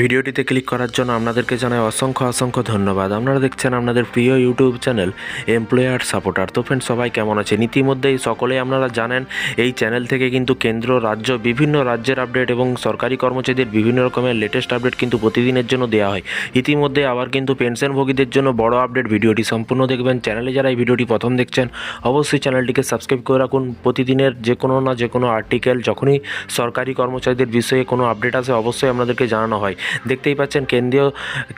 ভিডিওটিতে ক্লিক করার জন্য আপনাদেরকে জানাই অসংখ্য অসংখ্য ধন্যবাদ। আপনারা দেখছেন আপনাদের প্রিয় ইউটিউব চ্যানেল এমপ্লয়ার সাপোর্টার। তো ফ্রেন্ড সবাই কেমন আছেন? ইতিমধ্যেই সকলেই আপনারা জানেন, এই চ্যানেল থেকে কিন্তু কেন্দ্র, রাজ্য, বিভিন্ন রাজ্যের আপডেট এবং সরকারি কর্মচারীদের বিভিন্ন রকমের লেটেস্ট আপডেট কিন্তু প্রতিদিনের জন্য দেওয়া হয়। ইতিমধ্যে আবার কিন্তু পেনশনভোগীদের জন্য বড় আপডেট ভিডিওটি সম্পূর্ণ দেখবেন। চ্যানেলে যারা এই ভিডিওটি প্রথম দেখছেন, অবশ্যই চ্যানেলটিকে সাবস্ক্রাইব করে রাখুন। প্রতিদিনের যে কোনো না যে কোনো আর্টিকেল যখনই সরকারি কর্মচারীদের বিষয়ে কোনো আপডেট আসে, অবশ্যই আপনাদেরকে জানানো হয়। দেখতেই পাচ্ছেন কেন্দ্রীয়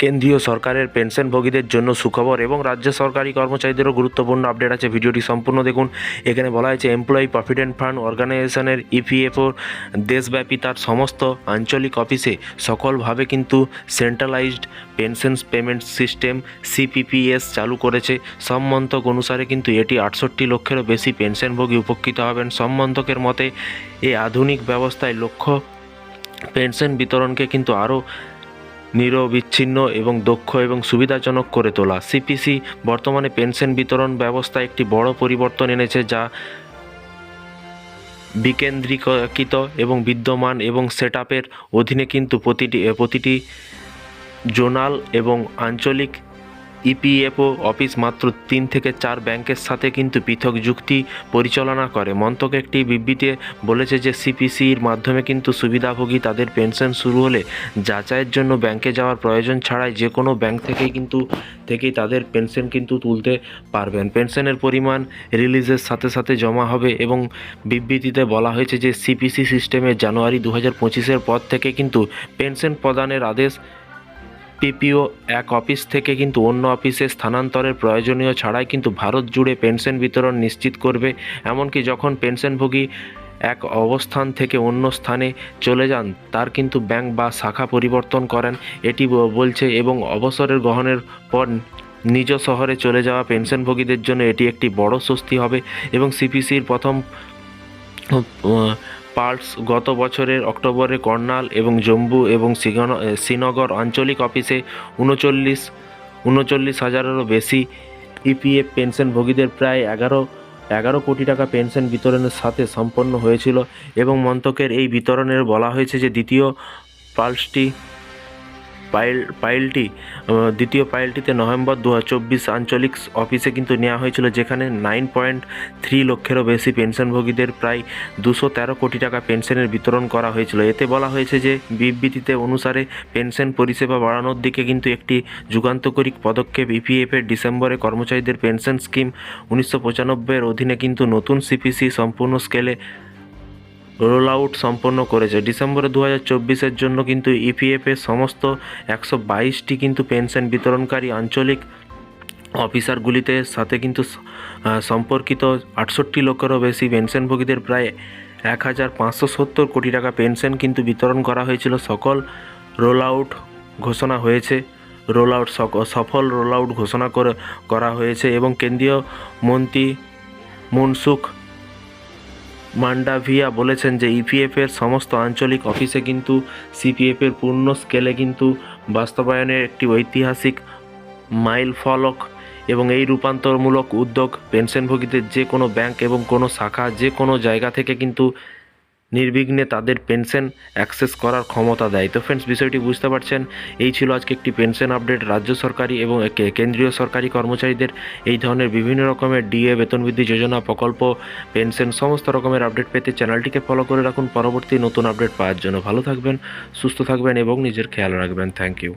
কেন্দ্রীয় সরকারের পেনশনভোগীদের জন্য সুখবর এবং রাজ্য সরকারি কর্মচারীদেরও গুরুত্বপূর্ণ আপডেট আছে। ভিডিওটি সম্পূর্ণ দেখুন। এখানে বলা হয়েছে এমপ্লয়ি প্রভিডেন্ট ফান্ড অর্গানাইজেশনের ইপিএফও দেশব্যাপী তার সমস্ত আঞ্চলিক অফিসে সকলভাবে কিন্তু centralised pension payment system CPPS চালু করেছে। সম্মন্তক অনুসারে কিন্তু এটি আটষট্টি লক্ষেরও বেশি পেনশনভোগী উপকৃত হবেন। সব মন্তকের মতে এই আধুনিক ব্যবস্থায় লক্ষ্য পেনশন বিতরণকে কিন্তু আরও নিরবিচ্ছিন্ন এবং দক্ষ এবং সুবিধাজনক করে তোলা। সিপিসি বর্তমানে পেনশন বিতরণ ব্যবস্থা একটি বড় পরিবর্তন এনেছে যা বিকেন্দ্রীকৃত এবং বিদ্যমান এবং সেট অধীনে কিন্তু প্রতিটি প্রতিটি জোনাল এবং আঞ্চলিক ইপিএফও অফিস মাত্র তিন থেকে চার ব্যাংকের সাথে কিন্তু পৃথক যুক্তি পরিচালনা করে। মন্তক একটি বিবৃতিতে বলেছে যে সিপিসির মাধ্যমে কিন্তু সুবিধাভোগী তাদের পেনশন শুরু হলে যাচাইয়ের জন্য ব্যাংকে যাওয়ার প্রয়োজন ছাড়াই যে কোনো ব্যাংক থেকেই কিন্তু, থেকেই তাদের পেনশন কিন্তু তুলতে পারবেন। পেনশনের পরিমাণ রিলিজের সাথে সাথে জমা হবে এবং বিবৃতিতে বলা হয়েছে যে সিপিসি সিস্টেমে জানুয়ারি দু হাজার পঁচিশের পর থেকে কিন্তু পেনশন প্রদানের আদেশ পিপিও এক অফিস থেকে কিন্তু অন্য অফিসে স্থানান্তরের প্রয়োজনীয় ছাড়াই কিন্তু ভারত জুড়ে পেনশন বিতরণ নিশ্চিত করবে। এমনকি যখন পেনশনভোগী এক অবস্থান থেকে অন্য স্থানে চলে যান, তার কিন্তু ব্যাংক বা শাখা পরিবর্তন করেন। এটি বলছে এবং অবসরের গ্রহণের পর নিজ শহরে চলে যাওয়া পেনশনভোগীদের জন্য এটি একটি বড় স্বস্তি হবে এবং সিপিসির প্রথম পার্লস গত বছরের অক্টোবরে কর্নাল এবং জম্মু এবং শ্রীনগর আঞ্চলিক অফিসে উনচল্লিশ উনচল্লিশ হাজারেরও বেশি ইপিএফ পেনশনভোগীদের প্রায় এগারো এগারো কোটি টাকা পেনশন বিতরণের সাথে সম্পন্ন হয়েছিল এবং মন্তকের এই বিতরণের বলা হয়েছে যে দ্বিতীয় পালসটি পাইল, পাইলটি দ্বিতীয় পাইলটিতে নভেম্বর দু আঞ্চলিক অফিসে কিন্তু নেওয়া হয়েছিল, যেখানে নাইন পয়েন্ট থ্রি লক্ষেরও বেশি পেনশনভোগীদের প্রায় দুশো তেরো কোটি টাকা পেনশনের বিতরণ করা হয়েছিল। এতে বলা হয়েছে যে, বিবৃতিতে অনুসারে পেনশন পরিষেবা বাড়ানোর দিকে কিন্তু একটি যুগান্তকারী পদক্ষেপ ইপিএফের ডিসেম্বরে কর্মচারীদের পেনশন স্কিম উনিশশো পঁচানব্বইয়ের অধীনে কিন্তু নতুন সিপিসি সম্পূর্ণ স্কেলে রোল আউট সম্পন্ন করেছে। ডিসেম্বরে দু হাজার জন্য কিন্তু ইপিএফের সমস্ত একশো বাইশটি কিন্তু পেনশন বিতরণকারী আঞ্চলিক অফিসারগুলিতে সাথে কিন্তু সম্পর্কিত আটষট্টি লক্ষেরও বেশি পেনশনভোগীদের প্রায় এক হাজার পাঁচশো সত্তর কোটি টাকা পেনশন কিন্তু বিতরণ করা হয়েছিল। সকল রোল আউট ঘোষণা হয়েছে। রোল আউট সফল রোল আউট ঘোষণা করা হয়েছে এবং কেন্দ্রীয় মন্ত্রী মনসুখ মান্ডাভিয়া বলেছেন যে ইপিএফের সমস্ত আঞ্চলিক অফিসে কিন্তু সিপিএফের পূর্ণ স্কেলে কিন্তু বাস্তবায়নের একটি ঐতিহাসিক মাইল ফলক এবং এই রূপান্তরমূলক উদ্যোগ পেনশনভোগীদের যে কোনো ব্যাংক এবং কোনো শাখা যে কোনো জায়গা থেকে কিন্তু নির্বিঘ্নে তাদের পেনশন অ্যাক্সেস করার ক্ষমতা দেয়। তো ফ্রেন্ডস বিষয়টি বুঝতে পারছেন? এই ছিল আজকে একটি পেনশন আপডেট রাজ্য সরকারি এবং কেন্দ্রীয় সরকারি কর্মচারীদের এই ধরনের বিভিন্ন রকমের ডিএ, বেতন বৃদ্ধি যোজনা, প্রকল্প, পেনশন, সমস্ত রকমের আপডেট পেতে চ্যানেলটিকে ফলো করে রাখুন। পরবর্তী নতুন আপডেট পাওয়ার জন্য ভালো থাকবেন, সুস্থ থাকবেন এবং নিজের খেয়াল রাখবেন। Thank you